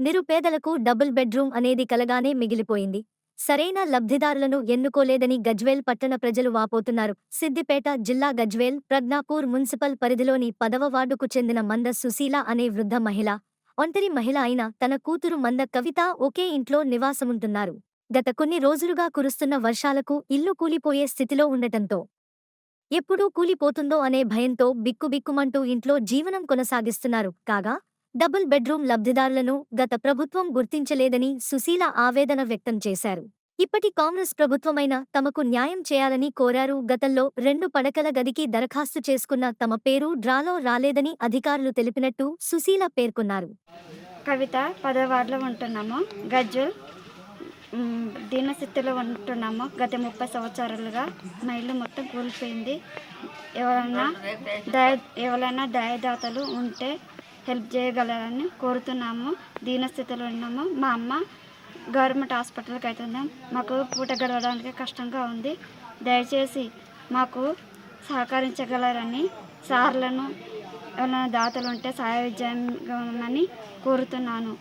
నిరుపేదలకు double bedroom అనేది కలగానే మిగిలిపోయింది. సరైన లబ్ధిదారులను ఎన్నుకోలేదని గజ్వేల్ పట్టణ ప్రజలు వాపోతున్నారు. సిద్దిపేట జిల్లా గజ్వేల్ ప్రజ్ఞాపూర్ మున్సిపల్ పరిధిలోని పదవ వార్డుకు చెందిన మంద సుశీల అనే వృద్ధ మహిళ. ఒంటరి మహిళ అయిన తన కూతురు మంద కవిత ఒకే ఇంట్లో నివాసముంటున్నారు. గత కొన్ని రోజులుగా కురుస్తున్న వర్షాలకు ఇల్లు కూలిపోయే స్థితిలో ఉండటంతో ఎప్పుడూ కూలిపోతుందో అనే భయంతో బిక్కుబిక్కుమంటూ ఇంట్లో జీవనం కొనసాగిస్తున్నారు. కాగా డబుల్ బెడ్రూమ్ లబ్ధిదారులను గత ప్రభుత్వం గుర్తించలేదని సుశీల ఆవేదన వ్యక్తం చేశారు. ఇప్పటి కాంగ్రెస్ ప్రభుత్వమైన తమకు న్యాయం చేయాలని కోరారు. గతంలో రెండు పడకల గదికి దరఖాస్తు చేసుకున్న తమ పేరు డ్రాలో రాలేదని అధికారులు తెలిపినట్టు సుశీల పేర్కొన్నారు. కవిత పదో ఉంటున్నాము. గజ్జు దీనస్థితిలో ఉంటున్నాము. గత ముప్పై సంవత్సరాలుగా మా ఇల్లు మొత్తం కూలిపోయింది. ఎవరైనా దయ ఎవరైనా దయదాతలు ఉంటే హెల్ప్ చేయగలరని కోరుతున్నాము. దీనస్థితిలో ఉన్నాము. మా అమ్మ గవర్నమెంట్ హాస్పిటల్కి అవుతున్నాం మాకు పూట గడవడానికి కష్టంగా ఉంది. దయచేసి మాకు సహకరించగలరని సార్లను దాతలు ఉంటే సహాయ విజయమని కోరుతున్నాను.